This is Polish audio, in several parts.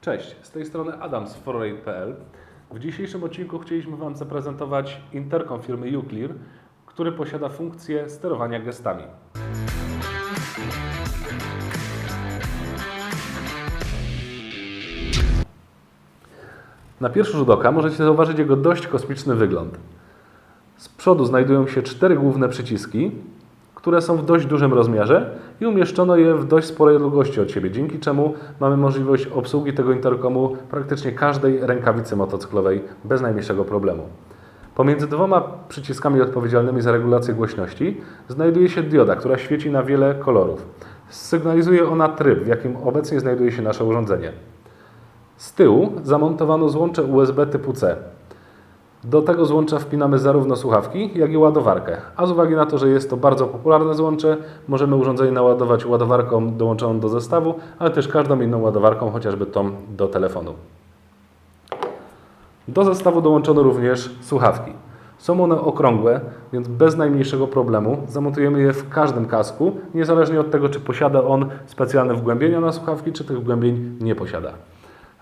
Cześć, z tej strony Adam z forrate.pl. W dzisiejszym odcinku chcieliśmy Wam zaprezentować interkom firmy Uclear, który posiada funkcję sterowania gestami. Na pierwszy rzut oka możecie zauważyć jego dość kosmiczny wygląd. Z przodu znajdują się cztery główne przyciski, które są w dość dużym rozmiarze i umieszczono je w dość sporej odległości od siebie, dzięki czemu mamy możliwość obsługi tego interkomu praktycznie każdej rękawicy motocyklowej bez najmniejszego problemu. Pomiędzy dwoma przyciskami odpowiedzialnymi za regulację głośności znajduje się dioda, która świeci na wiele kolorów. Sygnalizuje ona tryb, w jakim obecnie znajduje się nasze urządzenie. Z tyłu zamontowano złącze USB typu C. Do tego złącza wpinamy zarówno słuchawki, jak i ładowarkę. A z uwagi na to, że jest to bardzo popularne złącze, możemy urządzenie naładować ładowarką dołączoną do zestawu, ale też każdą inną ładowarką, chociażby tą do telefonu. Do zestawu dołączono również słuchawki. Są one okrągłe, więc bez najmniejszego problemu zamontujemy je w każdym kasku, niezależnie od tego, czy posiada on specjalne wgłębienia na słuchawki, czy tych wgłębień nie posiada.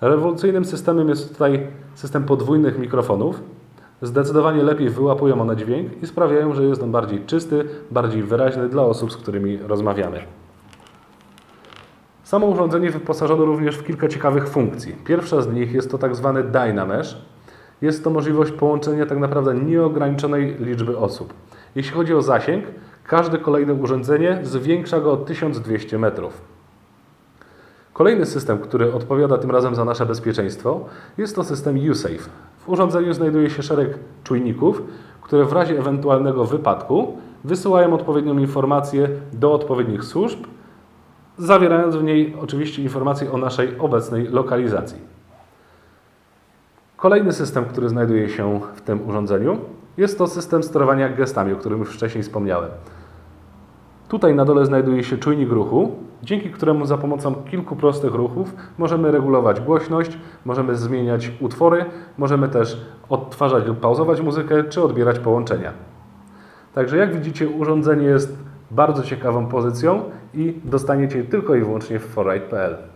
Rewolucyjnym systemem jest tutaj system podwójnych mikrofonów. Zdecydowanie lepiej wyłapują one dźwięk i sprawiają, że jest on bardziej czysty, bardziej wyraźny dla osób, z którymi rozmawiamy. Samo urządzenie wyposażono również w kilka ciekawych funkcji. Pierwsza z nich jest to tak zwany Dynamesh. Jest to możliwość połączenia tak naprawdę nieograniczonej liczby osób. Jeśli chodzi o zasięg, każde kolejne urządzenie zwiększa go o 1200 metrów. Kolejny system, który odpowiada tym razem za nasze bezpieczeństwo, jest to system USAFE. W urządzeniu znajduje się szereg czujników, które w razie ewentualnego wypadku wysyłają odpowiednią informację do odpowiednich służb, zawierając w niej oczywiście informacje o naszej obecnej lokalizacji. Kolejny system, który znajduje się w tym urządzeniu, jest to system sterowania gestami, o którym już wcześniej wspomniałem. Tutaj na dole znajduje się czujnik ruchu, dzięki któremu za pomocą kilku prostych ruchów możemy regulować głośność, możemy zmieniać utwory, możemy też odtwarzać lub pauzować muzykę, czy odbierać połączenia. Także jak widzicie, urządzenie jest bardzo ciekawą pozycją i dostaniecie tylko i wyłącznie w forride.pl.